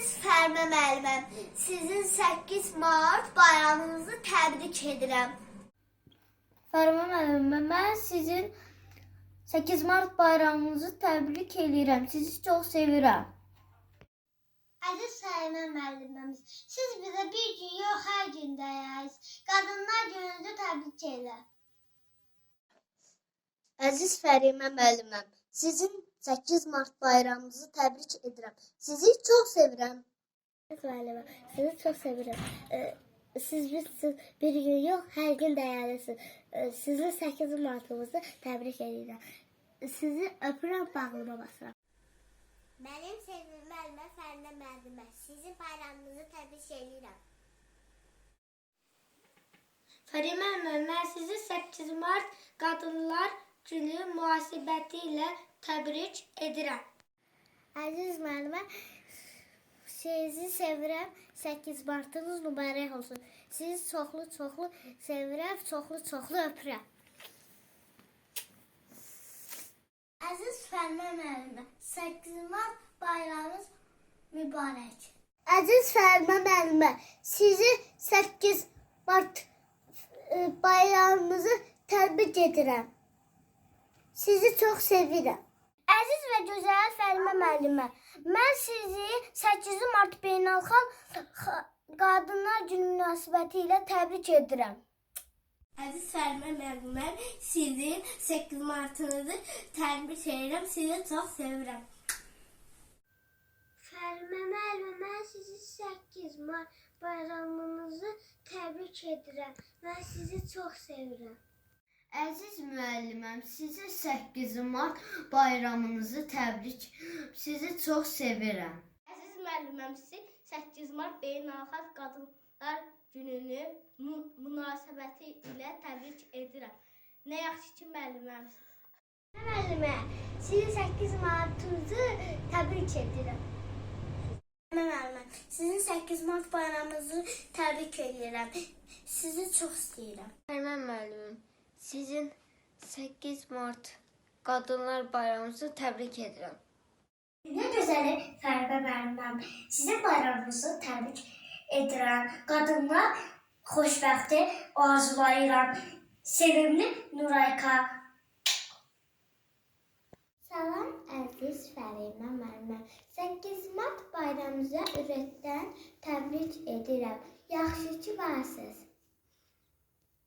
Əziz Fərmə müəlliməm, sizin 8 mart bayramınızı təbrik edirəm. Fərman müəllimə, mən sizin 8 Mart bayramınızı təbrik edirəm. Sizi çox sevirəm. Əziz Fərmə müəllimimiz, siz bizə bir gün yox, hər gün dəyərsiniz. Qadınlar gününüzü təbrik edirəm. Əziz Fərimə müəlliməm, sizin 8 Mart bayramınızı təbrik edirəm. Sizi çox sevirəm. Müəllimə, sizi çox sevirəm. Ee, Siz bir, siz bir gün yox, hər gün dəyərlisiniz. Ee, Sizin 8 martınızı təbrik edirəm. Sizi öpürəm, bağrıma basıram. Mənim sevimli müəllimə Fərmə müəllimə, sizin bayramınızı təbrik edirəm. Fərimə müəllimə, sizi 8 Mart Qadınlar Günü münasibəti ilə təbrik edirəm. Əziz müəllimə, sizi sevirəm. 8 martınız mübarək olsun. Sizi çoxlu-çoxlu sevirəm, çoxlu-çoxlu öpürəm. Əziz Fərmə müəllimə, 8 mart bayramınız mübarək. Əziz Fərmə müəllimə, sizi 8 Mart e, bayramınızı təbrik edirəm. Sizi çox sevirəm. Əziz və gözəl Fərmə müəllimə, mən sizi 8 Mart Beynəlxalq Xa- Qadınlar Günü münasibəti ilə təbrik edirəm. Əziz Fərmə müəllimə, sizin 8 martınızı təbrik edirəm. Sizi çox sevirəm. Fərmə müəllimə, mən sizi 8 Mart bayramınızı təbrik edirəm. Mən sizi çox sevirəm. Əziz müəlliməm, sizi 8 Mart bayramınızı təbrik. Sizi çox sevirəm. Əziz müəlliməm, sizi 8 mart Beynəlxalq Qadınlar Gününü mü- münasibəti ilə təbrik edirəm. Nə yaxşı ki müəlliməmsiniz. Müəllimə, sizi 8 Martınızı təbrik edirəm. Müəllimə, sizin 8 mart bayramınızı təbrik edirəm. Sizi çox istəyirəm. Fərman müəllimim, sizin 8 Mart Qadınlar Bayramınızı təbrik edirəm. Nə gözəl Fərqə müəlliməm. Sizin bayramınızı təbrik edirəm. Qadınlar xoşbəxti arzulayıram. Sevimli Nurayka. Salam əziz Fərimə müəlliməm. 8 Mart bayramınıza ürəkdən təbrik edirəm. Yaxşı ki varsınız.